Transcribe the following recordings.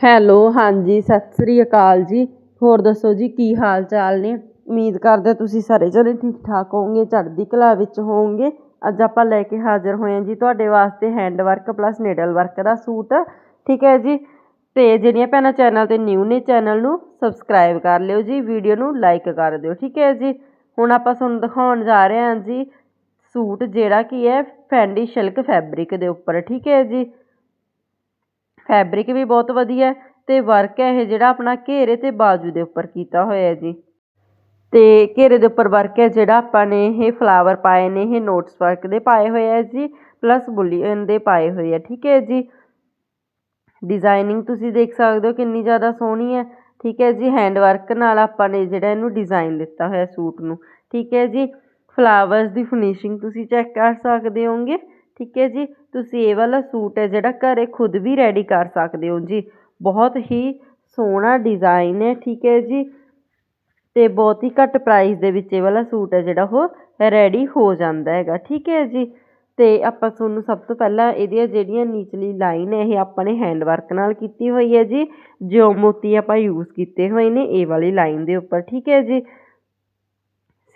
Hello ਹਾਂਜੀ, ਸਤਿ ਸ੍ਰੀ ਅਕਾਲ ਜੀ। ਹੋਰ ਦੱਸੋ ਜੀ, ਕੀ ਹਾਲ ਚਾਲ ਨੇ? ਉਮੀਦ ਕਰਦੇ ਤੁਸੀਂ ਸਾਰੇ ਜਣੇ ਠੀਕ ਠਾਕ ਹੋਵੋਗੇ, ਚੜ੍ਹਦੀ ਕਲਾ ਵਿੱਚ ਹੋਵੋਗੇ। ਅੱਜ ਆਪਾਂ ਲੈ ਕੇ ਹਾਜ਼ਰ ਹੋਏ ਹਾਂ ਜੀ ਤੁਹਾਡੇ ਵਾਸਤੇ hand work plus needle work ਦਾ ਸੂਟ। ਠੀਕ ਹੈ ਜੀ? ਤੇ ਜਿਹੜੀਆਂ ਭੈਣਾਂ ਚੈਨਲ ਤੇ ਨਿਊ ਨੇ, ਚੈਨਲ ਨੂੰ ਸਬਸਕ੍ਰਾਈਬ ਕਰ ਲਿਓ ਜੀ, ਵੀਡੀਓ ਨੂੰ ਲਾਈਕ ਕਰ ਦਿਓ। ਠੀਕ ਹੈ ਜੀ? ਹੁਣ ਆਪਾਂ ਤੁਹਾਨੂੰ ਦਿਖਾਉਣ ਜਾ ਰਹੇ ਹਾਂ ਜੀ ਸੂਟ, ਜਿਹੜਾ ਕੀ ਹੈ, ਫੈਂਡੀ ਸਿਲਕ ਫੈਬਰਿਕ ਦੇ ਉੱਪਰ। ਠੀਕ ਹੈ ਜੀ? ਫੈਬਰਿਕ ਵੀ ਬਹੁਤ ਵਧੀਆ ਤੇ ਵਰਕ ਹੈ ਇਹ ਜਿਹੜਾ ਆਪਣਾ ਘੇਰੇ ਤੇ ਬਾਜੂ ਦੇ ਉੱਪਰ ਕੀਤਾ ਹੋਇਆ ਹੈ ਜੀ। ਤੇ ਘੇਰੇ ਦੇ ਉੱਪਰ ਵਰਕ ਹੈ ਜਿਹੜਾ ਆਪਾਂ ਨੇ ਇਹ ਫਲਾਵਰ ਪਾਏ ਨੇ, ਇਹ ਨੋਟਸ ਵਰਕ ਦੇ ਪਾਏ ਹੋਏ ਹੈ ਜੀ ਪਲੱਸ ਬੁਲੀਅਨ ਦੇ ਪਾਏ ਹੋਏ ਆ ਠੀਕ ਹੈ ਜੀ। ਡਿਜ਼ਾਈਨਿੰਗ ਤੁਸੀਂ ਦੇਖ ਸਕਦੇ ਹੋ ਕਿੰਨੀ ਜ਼ਿਆਦਾ ਸੋਹਣੀ ਹੈ, ਠੀਕ ਹੈ ਜੀ। ਹੈਂਡ ਵਰਕ ਨਾਲ ਆਪਾਂ ਨੇ ਜਿਹੜਾ ਇਹਨੂੰ ਡਿਜ਼ਾਈਨ ਦਿੱਤਾ ਹੋਇਆ ਸੂਟ ਨੂੰ, ਠੀਕ ਹੈ ਜੀ। ਫਲਾਵਰਸ ਦੀ ਫਿਨਿਸ਼ਿੰਗ ਤੁਸੀਂ ਚੈੱਕ ਕਰ ਸਕਦੇ ਹੋਗੇ ਠੀਕ ਹੈ ਜੀ? ਤੁਸੀਂ ਇਹ ਵਾਲਾ ਸੂਟ ਹੈ ਜਿਹੜਾ ਘਰੇ ਖੁਦ ਵੀ ਰੈਡੀ ਕਰ ਸਕਦੇ ਹੋ ਜੀ। ਬਹੁਤ ਹੀ ਸੋਹਣਾ ਡਿਜ਼ਾਈਨ ਹੈ, ਠੀਕ ਹੈ ਜੀ? ਤੇ ਬਹੁਤ ਹੀ ਘੱਟ ਪ੍ਰਾਈਸ ਦੇ ਵਿੱਚ ਇਹ ਵਾਲਾ ਸੂਟ ਹੈ ਜਿਹੜਾ ਉਹ ਰੈਡੀ ਹੋ ਜਾਂਦਾ ਹੈਗਾ, ਠੀਕ ਹੈ ਜੀ? ਤੇ ਆਪਾਂ ਤੁਹਾਨੂੰ ਸਭ ਤੋਂ ਪਹਿਲਾਂ ਇਹਦੀਆਂ ਜਿਹੜੀਆਂ ਨੀਚਲੀ ਲਾਈਨ ਹੈ, ਇਹ ਆਪਾਂ ਨੇ ਹੈਂਡ ਵਰਕ ਨਾਲ ਕੀਤੀ ਹੋਈ ਹੈ ਜੀ। ਜੋ ਮੋਤੀ ਆਪਾਂ ਯੂਜ਼ ਕੀਤੇ ਹੋਏ ਨੇ, ਇਹ ਵਾਲੀ ਲਾਈਨ ਦੇ ਉੱਪਰ, ਠੀਕ ਹੈ ਜੀ?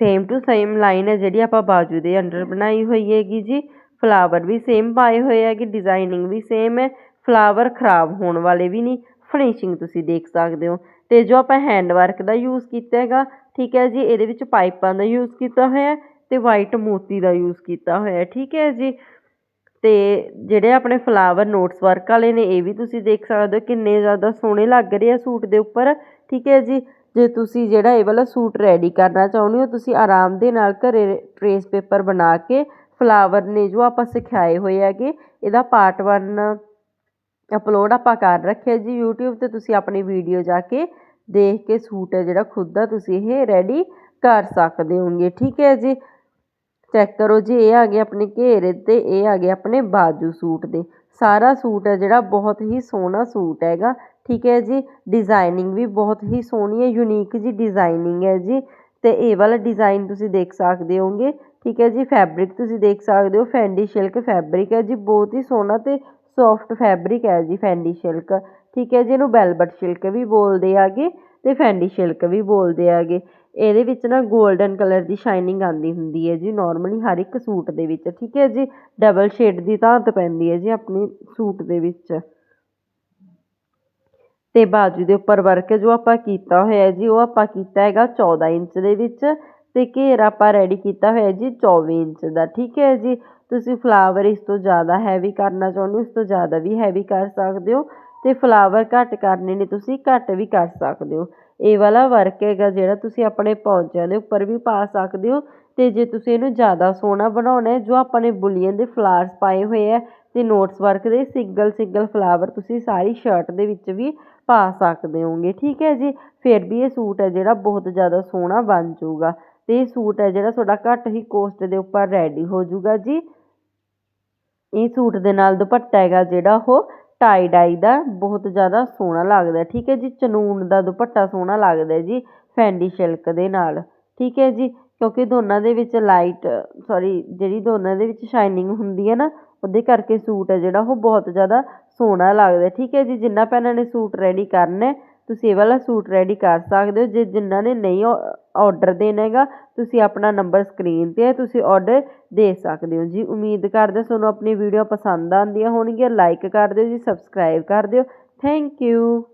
ਸੇਮ ਟੂ ਸੇਮ ਲਾਈਨ ਹੈ ਜਿਹੜੀ ਆਪਾਂ ਬਾਜੂ ਦੇ ਅੰਡਰ ਬਣਾਈ ਹੋਈ ਹੈਗੀ ਜੀ। ਫਲਾਵਰ ਵੀ ਸੇਮ ਪਾਏ ਹੋਏ ਹੈਗੇ ਡਿਜ਼ਾਈਨਿੰਗ ਵੀ ਸੇਮ ਹੈ, ਫਲਾਵਰ ਖਰਾਬ ਹੋਣ ਵਾਲੇ ਵੀ ਨਹੀਂ ਫਿਨਿਸ਼ਿੰਗ ਤੁਸੀਂ ਦੇਖ ਸਕਦੇ ਹੋ। ਤੇ ਜੋ ਆਪਾਂ ਹੈਂਡ ਵਰਕ ਦਾ ਯੂਜ਼ ਕੀਤਾ ਹੈਗਾ, ਠੀਕ ਹੈ ਜੀ, ਇਹਦੇ ਵਿੱਚ ਪਾਈਪਾਂ ਦਾ ਯੂਜ਼ ਕੀਤਾ ਹੋਇਆ ਹੈ ਤੇ ਵਾਈਟ ਮੋਤੀ ਦਾ ਯੂਜ਼ ਕੀਤਾ ਹੋਇਆ ਠੀਕ ਹੈ ਜੀ। ਤੇ ਜਿਹੜੇ ਆਪਣੇ ਫਲਾਵਰ ਨੋਟਸ ਵਰਕ ਵਾਲੇ ਨੇ, ਇਹ ਵੀ ਤੁਸੀਂ ਦੇਖ ਸਕਦੇ ਹੋ ਕਿੰਨੇ ਜ਼ਿਆਦਾ ਸੋਹਣੇ ਲੱਗ ਰਹੇ ਆ ਸੂਟ ਦੇ ਉੱਪਰ, ਠੀਕ ਹੈ ਜੀ। ਜੇ ਤੁਸੀਂ ਜਿਹੜਾ ਇਹ ਵਾਲਾ ਸੂਟ ਰੈਡੀ ਕਰਨਾ ਚਾਹੁੰਦੇ ਹੋ, ਤੁਸੀਂ ਆਰਾਮ ਦੇ ਨਾਲ ਘਰੇ ਟਰੇਸ ਪੇਪਰ ਬਣਾ ਕੇ ਫਲਾਵਰ ਨੇ ਜੋ ਆਪਾਂ ਸਿਖਾਏ ਹੋਏ ਹੈਗੇ, ਇਹਦਾ ਪਾਰਟ 1 ਅਪਲੋਡ ਆਪਾਂ ਕਰ ਰੱਖਿਆ ਜੀ YouTube ਤੇ, ਤੁਸੀਂ ਆਪਣੀ ਵੀਡੀਓ ਜਾ ਕੇ ਦੇਖ ਕੇ ਸੂਟ ਹੈ ਜਿਹੜਾ ਖੁਦ ਦਾ ਤੁਸੀਂ ਇਹ ਰੈਡੀ ਕਰ ਸਕਦੇ ਹੋਗੇ ਠੀਕ ਹੈ ਜੀ? ਚੈੱਕ ਕਰੋ ਜੀ, ਇਹ ਆ ਗਏ ਆਪਣੇ ਘੇਰੇ ਤੇ, ਇਹ ਆ ਗਏ ਆਪਣੇ ਬਾਜੂ ਸੂਟ ਦੇ। ਸਾਰਾ ਸੂਟ ਹੈ ਜਿਹੜਾ ਬਹੁਤ ਹੀ ਸੋਹਣਾ ਸੂਟ ਹੈਗਾ, ਠੀਕ ਹੈ ਜੀ? ਡਿਜ਼ਾਈਨਿੰਗ ਵੀ ਬਹੁਤ ਹੀ ਸੋਹਣੀ ਹੈ ਯੂਨੀਕ ਜੀ ਡਿਜ਼ਾਈਨਿੰਗ ਹੈ ਜੀ। ਤੇ ਇਹ ਵਾਲਾ ਡਿਜ਼ਾਈਨ ਤੁਸੀਂ ਦੇਖ ਸਕਦੇ ਹੋਗੇ ਠੀਕ ਹੈ ਜੀ ਫੈਬਰਿਕ ਤੁਸੀਂ ਦੇਖ ਸਕਦੇ ਹੋ ਫੈਂਡੀ ਸਿਲਕ ਫੈਬਰਿਕ ਹੈ ਜੀ, ਬਹੁਤ ਹੀ ਸੋਹਣਾ ਤੇ ਸੌਫਟ ਫੈਬਰਿਕ ਹੈ ਜੀ ਫੈਂਡੀ ਸਿਲਕ ਠੀਕ ਹੈ ਜੀ, ਇਹਨੂੰ ਵੈਲਵਟ ਸਿਲਕ ਵੀ ਬੋਲਦੇ ਆਗੇ ਤੇ ਫੈਂਡੀ ਸਿਲਕ ਵੀ ਬੋਲਦੇ ਆਗੇ ਇਹਦੇ ਵਿੱਚ ਨਾ 골ਡਨ ਕਲਰ ਦੀ ਸ਼ਾਈਨਿੰਗ ਆਉਂਦੀ ਹੁੰਦੀ ਹੈ ਜੀ ਨਾਰਮਲੀ ਹਰ ਇੱਕ ਸੂਟ ਦੇ ਵਿੱਚ, ਠੀਕ ਹੈ ਜੀ ਡਬਲ ਸ਼ੇਡ ਦੀ ਧਾਤ ਪੈਂਦੀ ਹੈ ਜੀ ਆਪਣੀ ਸੂਟ ਦੇ ਵਿੱਚ। ਤੇ ਬਾਜੂ ਦੇ ਉੱਪਰ ਵਰਕ ਜੋ ਆਪਾਂ ਕੀਤਾ ਹੋਇਆ ਜੀ, ਉਹ ਆਪਾਂ ਕੀਤਾ ਹੈਗਾ 14 ਇੰਚ ਦੇ ਵਿੱਚ ਤੇ ਘੇਰਾ ਆਪਾਂ ਰੈਡੀ ਕੀਤਾ ਹੋਇਆ ਜੀ 24 ਇੰਚ ਦਾ, ਠੀਕ ਹੈ ਜੀ? ਤੁਸੀਂ ਫਲਾਵਰ ਇਸ ਤੋਂ ਜ਼ਿਆਦਾ ਹੈਵੀ ਕਰਨਾ ਚਾਹੁੰਦੇ ਹੋ, ਇਸ ਤੋਂ ਜ਼ਿਆਦਾ ਵੀ ਹੈਵੀ ਕਰ ਸਕਦੇ ਹੋ ਤੇ ਫਲਾਵਰ ਘੱਟ ਕਰਨੇ ਨੇ, ਤੁਸੀਂ ਘੱਟ ਵੀ ਕਰ ਸਕਦੇ ਹੋ। ਇਹ ਵਾਲਾ ਵਰਕ ਹੈਗਾ ਜਿਹੜਾ ਤੁਸੀਂ ਆਪਣੇ ਪੌਂਚਿਆਂ ਦੇ ਉੱਪਰ ਵੀ ਪਾ ਸਕਦੇ ਹੋ ਤੇ ਜੇ ਤੁਸੀਂ ਇਹਨੂੰ ਜ਼ਿਆਦਾ ਸੋਹਣਾ ਬਣਾਉਣਾ ਹੈ, ਜੋ ਆਪਾਂ ਨੇ ਬੁਲੀਅਨ ਦੇ ਫਲਾਵਰਸ ਪਾਏ ਹੋਏ ਆ ਤੇ ਨੋਟਸ ਵਰਕ ਦੇ ਸਿੰਗਲ ਸਿੰਗਲ ਫਲਾਵਰ ਤੁਸੀਂ ਸਾਰੀ ਸ਼ਰਟ ਦੇ ਵਿੱਚ ਵੀ ਪਾ ਸਕਦੇ ਹੋਗੇ ਠੀਕ ਹੈ ਜੀ? ਫਿਰ ਵੀ ਇਹ ਸੂਟ ਹੈ ਜਿਹੜਾ ਬਹੁਤ ਜ਼ਿਆਦਾ ਸੋਹਣਾ ਬਣ ਜਾਊਗਾ। ਅਤੇ ਇਹ ਸੂਟ ਹੈ ਜਿਹੜਾ ਤੁਹਾਡਾ ਘੱਟ ਹੀ ਕੋਸਟ ਦੇ ਉੱਪਰ ਰੈਡੀ ਹੋ ਜਾਊਗਾ ਜੀ। ਇਹ ਸੂਟ ਦੇ ਨਾਲ ਦੁਪੱਟਾ ਹੈਗਾ ਜਿਹੜਾ ਉਹ ਟਾਈ ਡਾਈ ਦਾ, ਬਹੁਤ ਜ਼ਿਆਦਾ ਸੋਹਣਾ ਲੱਗਦਾ ਠੀਕ ਹੈ ਜੀ। ਚਨੂਨ ਦਾ ਦੁਪੱਟਾ ਸੋਹਣਾ ਲੱਗਦਾ ਜੀ, ਫੈਂਡੀ ਸਿਲਕ ਦੇ ਨਾਲ, ਠੀਕ ਹੈ ਜੀ। ਕਿਉਂਕਿ ਦੋਨਾਂ ਦੇ ਵਿੱਚ ਲਾਈਟ ਸੌਰੀ ਜਿਹੜੀ ਦੋਨਾਂ ਦੇ ਵਿੱਚ ਸ਼ਾਈਨਿੰਗ ਹੁੰਦੀ ਹੈ ਨਾ, ਉਹਦੇ ਕਰਕੇ ਸੂਟ ਹੈ ਜਿਹੜਾ ਉਹ ਬਹੁਤ ਜ਼ਿਆਦਾ ਸੋਹਣਾ ਲੱਗਦਾ ਠੀਕ ਹੈ ਜੀ। ਜਿੰਨਾ ਭੈਣਾਂ ਨੇ ਸੂਟ ਰੈਡੀ ਕਰਨਾ, ਤੁਸੀਂ ਇਹ ਵਾਲਾ ਸੂਟ ਰੈਡੀ ਕਰ ਸਕਦੇ ਹੋ। ਜੇ ਜਿਨ੍ਹਾਂ ਨੇ ਨਹੀਂ ਔਡਰ ਦੇਣਾ ਹੈਗਾ, ਤੁਸੀਂ ਆਪਣਾ ਨੰਬਰ ਸਕਰੀਨ 'ਤੇ ਹੈ, ਤੁਸੀਂ ਔਡਰ ਦੇ ਸਕਦੇ ਹੋ ਜੀ। ਉਮੀਦ ਕਰਦੇ ਤੁਹਾਨੂੰ ਆਪਣੀ ਵੀਡੀਓ ਪਸੰਦ ਆਉਂਦੀਆਂ ਹੋਣਗੀਆਂ। ਲਾਈਕ ਕਰ ਦਿਓ ਜੀ ਸਬਸਕ੍ਰਾਈਬ ਕਰ ਦਿਓ। Thank you